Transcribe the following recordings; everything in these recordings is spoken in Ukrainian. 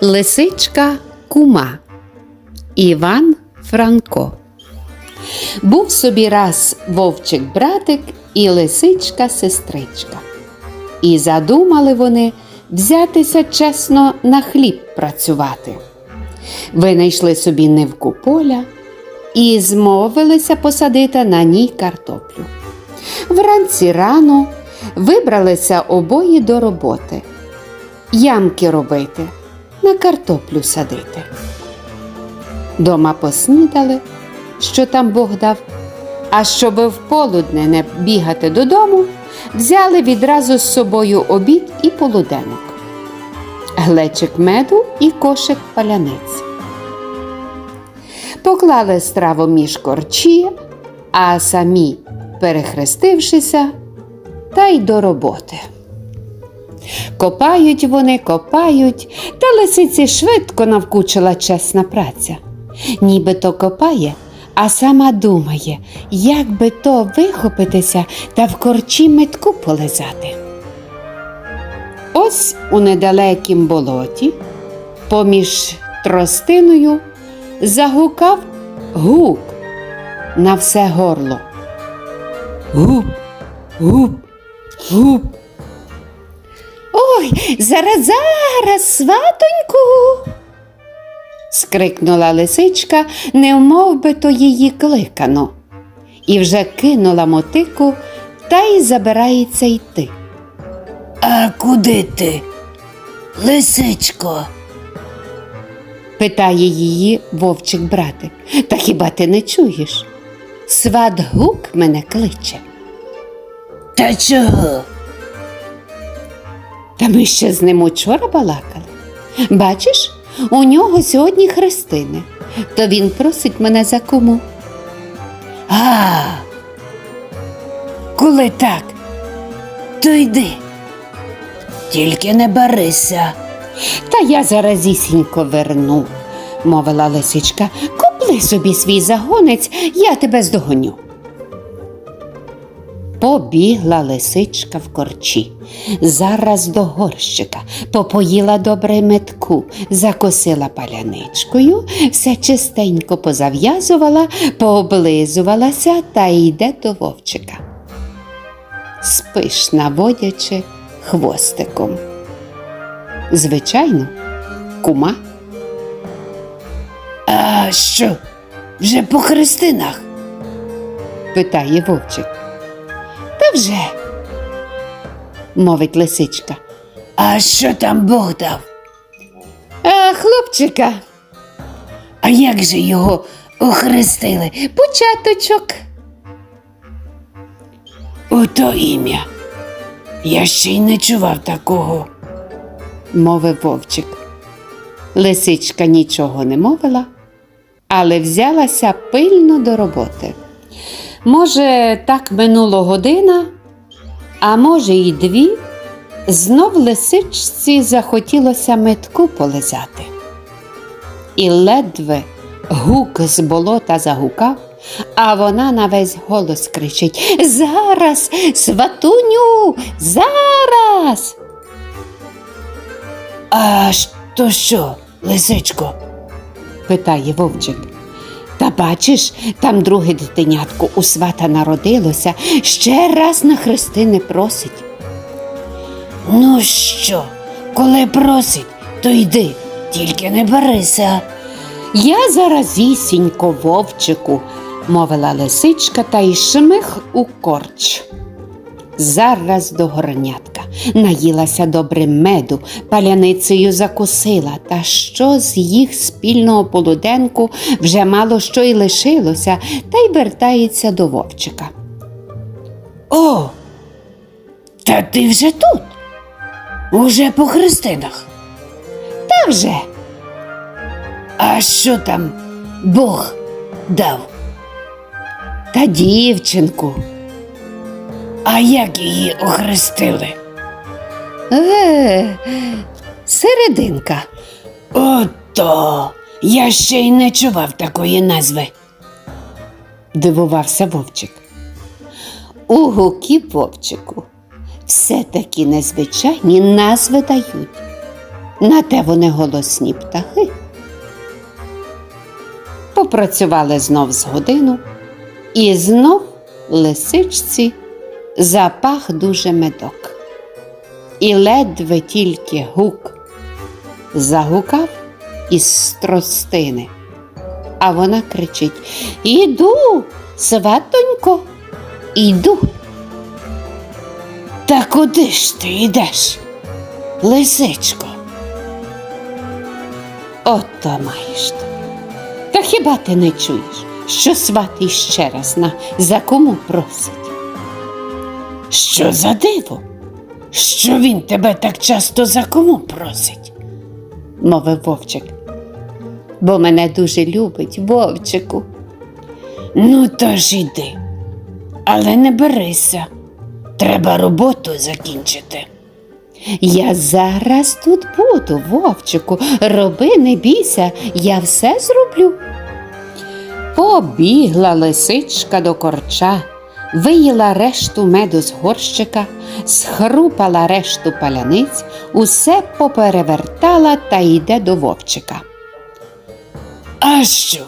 Лисичка кума Іван Франко. Був собі раз вовчик братик і лисичка сестричка. І задумали вони взятися чесно на хліб працювати. Винайшли собі нивку поля і змовилися посадити на ній картоплю. Вранці рано вибралися обоє до роботи. Ямки робити, на картоплю садити. Дома поснідали, що там Бог дав, а щоби в полудне не бігати додому, взяли відразу з собою обід і полуденок, глечик меду і кошик паляниць. Поклали страву між корчі, а самі, перехрестившися, та й до роботи. Копають вони, копають, та лисиці швидко навкучила чесна праця. Нібито копає, а сама думає, як би то вихопитися та в корчі метку полизати. Ось у недалекім болоті, поміж тростиною, загукав гук на все горло. Гуп, гуп, гуп. Ой, зараз, зараз, сватоньку. скрикнула лисичка, не вмов би то її кликано, і вже кинула мотику та й забирається йти. А куди ти? Лисичко, питає її вовчик братик. Та хіба ти не чуєш? Сват гук мене кличе. та чого? Та ми ще з ним учора балакали. Бачиш, у нього сьогодні хрестини, то він просить мене за кому. А, коли так, то йди. Тільки не барися. Та я заразісінько верну, мовила лисичка. Купли собі свій загонець, я тебе здогоню. Побігла лисичка в корчі, зараз до горщика, попоїла добре метку, закосила паляничкою, все чистенько позав'язувала, пооблизувалася та йде до вовчика. Спиш, наводячи хвостиком. Звичайно, кума. А що? Вже по хрестинах? питає вовчик. Вже, мовить лисичка. А що там Бог дав? А хлопчика, А як же його охрестили? початочок. Ото ім'я. Я ще й не чував такого. мовив вовчик. Лисичка нічого не мовила, але взялася пильно до роботи. Може, так минуло година, а може, й дві, знов лисичці захотілося метку полизати. І ледве гук з болота загукав, а вона на весь голос кричить Зараз, сватуню, зараз. А то що, лисичко? питає вовчик. Та бачиш, там друге дитинятко у свата народилося, ще раз на хрестини просить. Ну що, коли просить, то йди, тільки не берися. Я заразісінько, вовчику, мовила лисичка та й шмих у корч. Зараз до горнятка наїлася добре меду, паляницею закусила, та що з їх спільного полуденку вже мало що й лишилося, та й вертається до вовчика. О, та ти вже тут? Уже по хрестинах. Та вже. А що там Бог дав? Та дівчинку. А як її охрестили? Е, серединка. Ото, я ще й не чував такої назви. дивувався вовчик. У гуків вовчику все такі незвичайні назви дають. На те вони голосні птахи. Попрацювали знов з годину, і знов лисичці запах дуже медок. І ледве тільки гук загукав із тростини, а вона кричить Іду, сватонько, іду. Та куди ж ти йдеш? Лисичко. Ото маєш ти. Та хіба ти не чуєш, що сватий ще раз на за кому просить? Що за диво? Що він тебе так часто за кому просить? мовив вовчик. Бо мене дуже любить, вовчику. Ну, то ж іди. Але не берися. Треба роботу закінчити. Я зараз тут буду, вовчику. Роби, не бійся, я все зроблю. Побігла лисичка до корча, виїла решту меду з горщика, схрупала решту паляниць, усе поперевертала та йде до вовчика. А що?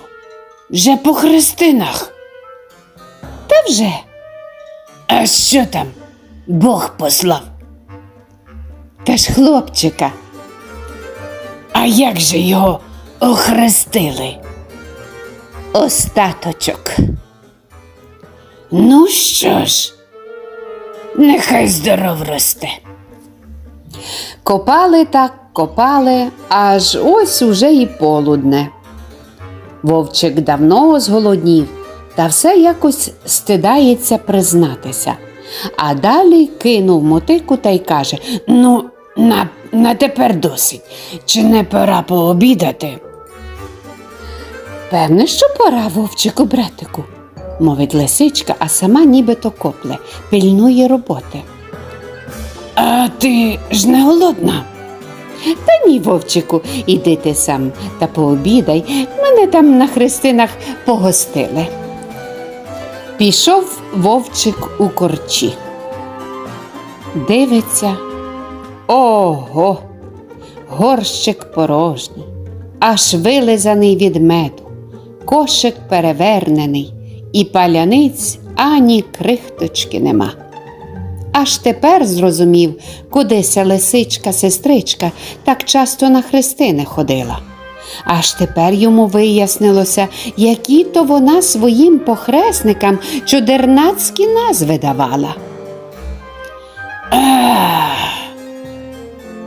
Вже по хрестинах. Та вже А що там? Бог послав. та ж хлопчика. А як же його охрестили? Остаточок. Ну що ж, нехай здоров росте. Копали так, копали, аж ось уже і полудне. Вовчик давно зголоднів, та все якось стидається признатися. А далі кинув мотику та й каже: Ну, на, на тепер досить. Чи не пора пообідати? Певне, що пора, вовчику, братику, мовить лисичка, а сама нібито копле, пильнує роботи. А ти ж не голодна? Та ні, вовчику, іди ти сам та пообідай. Мене там на хрестинах погостили. Пішов вовчик у корчі. Дивиться. Ого, горщик порожній, аж вилизаний від меду, кошик перевернений, і паляниць ані крихточки нема. Аж тепер зрозумів, куди ся лисичка сестричка так часто на хрестини ходила. Аж тепер йому вияснилося, які то вона своїм похресникам чудернацькі назви давала. Ах,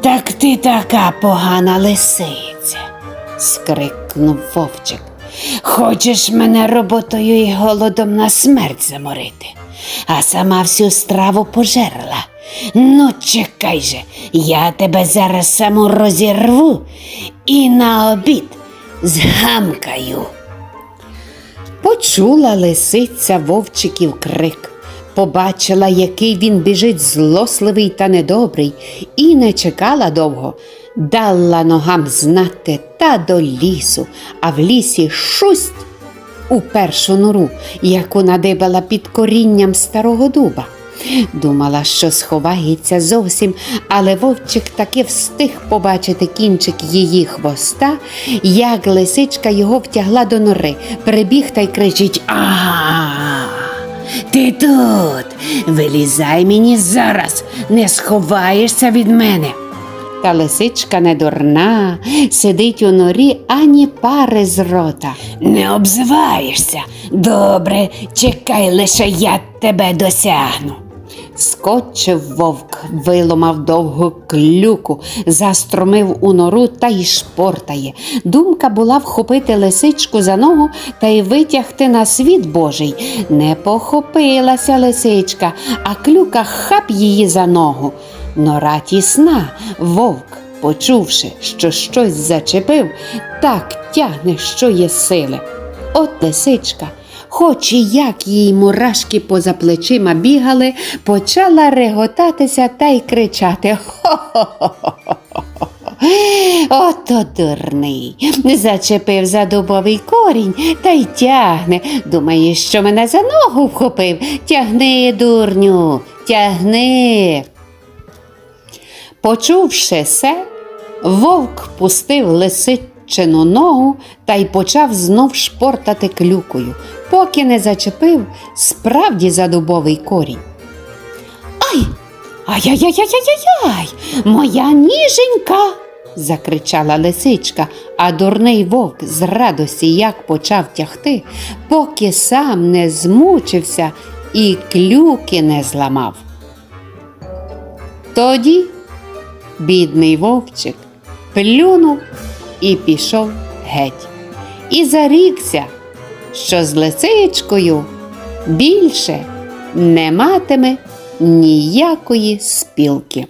так ти така погана лисиця. скрикнув вовчик. Хочеш мене роботою і голодом на смерть заморити, а сама всю страву пожерла. Ну, чекай же, я тебе зараз саму розірву і на обід згамкаю. Почула лисиця вовчиків крик, побачила, який він біжить злосливий та недобрий, і не чекала довго. Дала ногам знати та до лісу, а в лісі шусть у першу нору, яку надибала під корінням старого дуба. Думала, що сховається зовсім, але вовчик таки встиг побачити кінчик її хвоста, як лисичка його втягла до нори, прибіг та й кричить Ага, ти тут. Вилізай мені зараз, не сховаєшся від мене. Та лисичка не дурна, сидить у норі ані пари з рота. Не обзиваєшся. Добре, чекай, лише я тебе досягну. Скочив вовк, виломав довгу клюку, застромив у нору та й шпортає. Думка була вхопити лисичку за ногу та й витягти на світ Божий. Не похопилася лисичка, а клюка хап її за ногу. Нора тісна, вовк, почувши, що щось зачепив, так тягне, що є сили. От лисичка, хоч і як їй мурашки поза плечима бігали, почала реготатися та й кричати Хо-хо-хо-хо-хо. Ото дурний. Зачепив за дубовий корінь та й тягне. Думає, що мене за ногу вхопив. Тягни, дурню, тягни. Почувши се, Вовк пустив лисичину ногу та й почав знов шпортати клюкою, поки не зачепив справді за дубовий корінь. Ай! Ай-яй-яй-яй-яй-яй! Моя ніженька! закричала лисичка, а дурний вовк з радості як почав тягти, поки сам не змучився і клюки не зламав. Тоді бідний вовчик плюнув і пішов геть. І зарікся, що з лисичкою більше не матиме ніякої спілки.